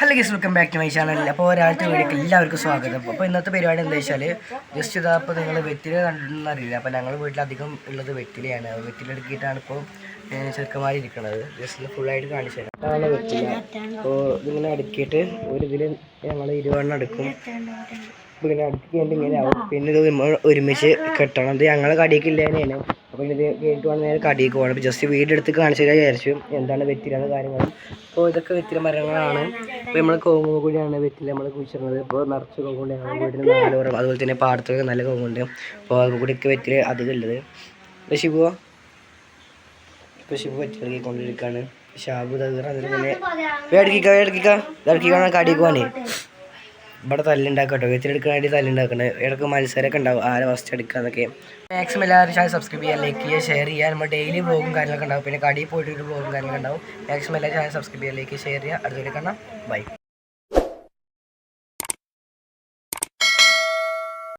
Hello guys welcome back to my channel അപ്പോൾ ഒരാഴ്ച വീഡിയോക്ക് എല്ലാവർക്കും സ്വാഗതം. അപ്പോൾ ഇന്നത്തെ പരിപാടി എന്താ വെച്ചാൽ ജസ്റ്റ് ഇതാ അപ്പോൾ നിങ്ങൾ വെറ്റില കണ്ടിട്ടുണ്ടെന്ന് അറിയില്ല. അപ്പോൾ ഞങ്ങൾ വീട്ടിൽ അധികം ഉള്ളത് വെറ്റിലയാണ്. വെറ്റിലെടുക്കിയിട്ടാണ് ഇപ്പോൾ ചെറുക്കന്മാർ ഇരിക്കുന്നത് ജസ്റ്റ് ഫുള്ളായിട്ട് കാണിച്ചു തരാം. അതാണ് വെറ്റില. അപ്പോൾ ഇതിങ്ങനെ അടുക്കിയിട്ട് ഒരു ഇതിൽ ഞങ്ങൾ ഇരുപതെണ്ണം എടുക്കും. അപ്പോൾ ഇങ്ങനെ അടുക്കി കഴിഞ്ഞിട്ട് ഇങ്ങനെ ആവും. പിന്നെ ഇത് ഒരുമിച്ച് കെട്ടണം. ഇത് ഞങ്ങളെ കടിയൊക്കെ തന്നെയാണ് അപ്പോൾ ഇത് കഴിഞ്ഞിട്ട് വേണം നേരെ കടിയൊക്കെ പോകണം. അപ്പോൾ ജസ്റ്റ് വീടെടുത്ത് കാണിച്ചു തരാൻ വിചാരിച്ചു. എന്താണ് വെറ്റില കാര്യങ്ങളും? അപ്പോൾ ഇതൊക്കെ വെറ്റില മരങ്ങളാണ്. ഇപ്പോൾ നമ്മൾ കോങ്ങ് കൂടിയാണ് വെറ്റില നമ്മൾ കുഴിച്ചിരുന്നത് ഇപ്പോൾ നിറച്ച് കോങ്ങുണ്ട് ഞങ്ങളുടെ വീടിന് നാല് കുറവ് അതുപോലെ തന്നെ പാടത്തൊക്കെ നല്ല കോങ്ങുണ്ട് അപ്പോൾ അത് കൂടിയൊക്കെ വെറ്റില അധികം ഉള്ളത്. ഇപ്പോൾ ശിവോ? ഇപ്പോൾ ശിവ വെറ്റിലേക്ക് കൊണ്ടിരിക്കുകയാണ് ഷാബു തകർ അതിൽ തന്നെ. വേടിക്കുക വേടിക്കുക ഇടക്കിക്കാണ് കടിയൊക്കെ പോകാനേ ഇവിടെ തല്ലുണ്ടാക്കുക കേട്ടോ. വെച്ചിലെടുക്കാൻ വേണ്ടി തല്ലുണ്ടാക്കണേ. ഇടയ്ക്ക് മത്സരമൊക്കെ ഉണ്ടാവും. ആരെ ഫസ്റ്റ് എടുക്കുക എന്നൊക്കെ മാക്സിമം എല്ലാവരും ചാനൽ സബ്സ്ക്രൈബ് ചെയ്യുക ലൈക്ക് ചെയ്യുക ഷെയർ ചെയ്യുക നമ്മൾ ഡെയിലി ബ്ലോഗും കാര്യങ്ങളൊക്കെ ഉണ്ടാവും. പിന്നെ കടയിൽ പോയിട്ട് ഒരു ബ്ലോഗും കാര്യങ്ങളൊക്കെ ഉണ്ടാവും. മാക്സിമം എല്ലാ ചാനൽ സബ്സ്ക്രൈബ് ചെയ്യുക ലൈക്ക് ഷെയർ ചെയ്യുക അടുത്തൊരു കാണാം. ബൈ